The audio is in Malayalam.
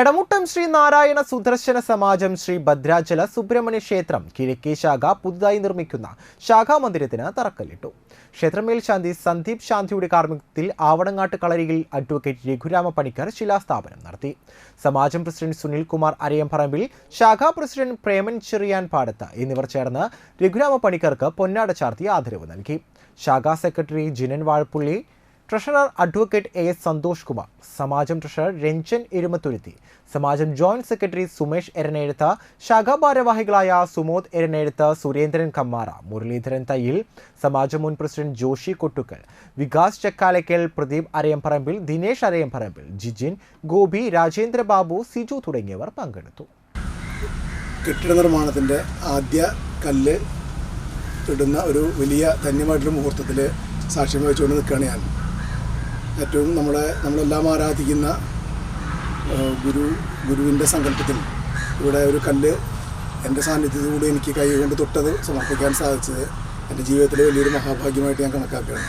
എടമുട്ടം ശ്രീ നാരായണ സുദർശന സമാജം ശ്രീ ഭദ്രാചല സുബ്രഹ്മണ്യ ക്ഷേത്രം കിഴക്കേ ശാഖ പുതുതായി നിർമ്മിക്കുന്ന ശാഖാമന്ദിരത്തിന് തറക്കല്ലിട്ടു. ക്ഷേത്രമേൽശാന്തി സന്ദീപ് ശാന്തിയുടെ കാർമ്മികത്തിൽ ആവണങ്ങാട്ട് കളരിയിൽ അഡ്വക്കേറ്റ് രഘുരാമ പണിക്കർ ശിലാസ്ഥാപനം നടത്തി. സമാജം പ്രസിഡന്റ് സുനിൽ കുമാർ അരയംപറമ്പിൽ ശാഖാ പ്രസിഡന്റ് പ്രേമൻ ചെറിയാൻ പാടത്ത് എന്നിവർ ചേർന്ന് രഘുരാമ പണിക്കർക്ക് പൊന്നാട ചാർത്തി ആദരവ് നൽകി. ശാഖാ secretary Jinan Vazhappully treasurer advocate A S Santhosh Kumar Samajam treasurer Ranjan Erumathuruthi സമാജം ജോയിന്റ് സെക്രട്ടറി സുമേഷ് എരനെഴുത്ത് ശാഖാ ഭാരവാഹികളായ സുമോദ് എരനെഴുത്ത് സുരേന്ദ്രൻ കമ്മാറ മുരളീധരൻ തയ്യിൽ സമാജം മുൻ പ്രസിഡന്റ് ജോഷി കൊട്ടുക്കൽ വികാസ് ചക്കാലയ്ക്കൽ പ്രദീപ് അരയംപറമ്പിൽ ദിനേശ് അരയംപറമ്പിൽ ജിജിൻ ഗോപി രാജേന്ദ്ര ബാബു സിജു തുടങ്ങിയവർ പങ്കെടുത്തു. കെട്ടിട നിർമ്മാണത്തിന്റെ ആദ്യ കല്ല് ഇടുന്ന ഒരു വലിയ ധന്യമായിട്ടുള്ള മുഹൂർത്തത്തിൽ സാക്ഷ്യം വഹിച്ചുകൊണ്ട് നിൽക്കുകയാണ് ഞാൻ. ഏറ്റവും നമ്മളെ നമ്മളെല്ലാം ആരാധിക്കുന്ന ഗുരു ഗുരുവിന്റെ സങ്കല്പത്തിൽ ഇവിടെ ഒരു കല്ല് എന്റെ സാന്നിധ്യത്തിലൂടെ എനിക്ക് കൈ കൊണ്ട് തൊട്ടത് സമർപ്പിക്കാൻ സാധിച്ചത് എന്റെ ജീവിതത്തിലെ വലിയൊരു മഹാഭാഗ്യമായിട്ട് ഞാൻ കണക്കാക്കുകയാണ്.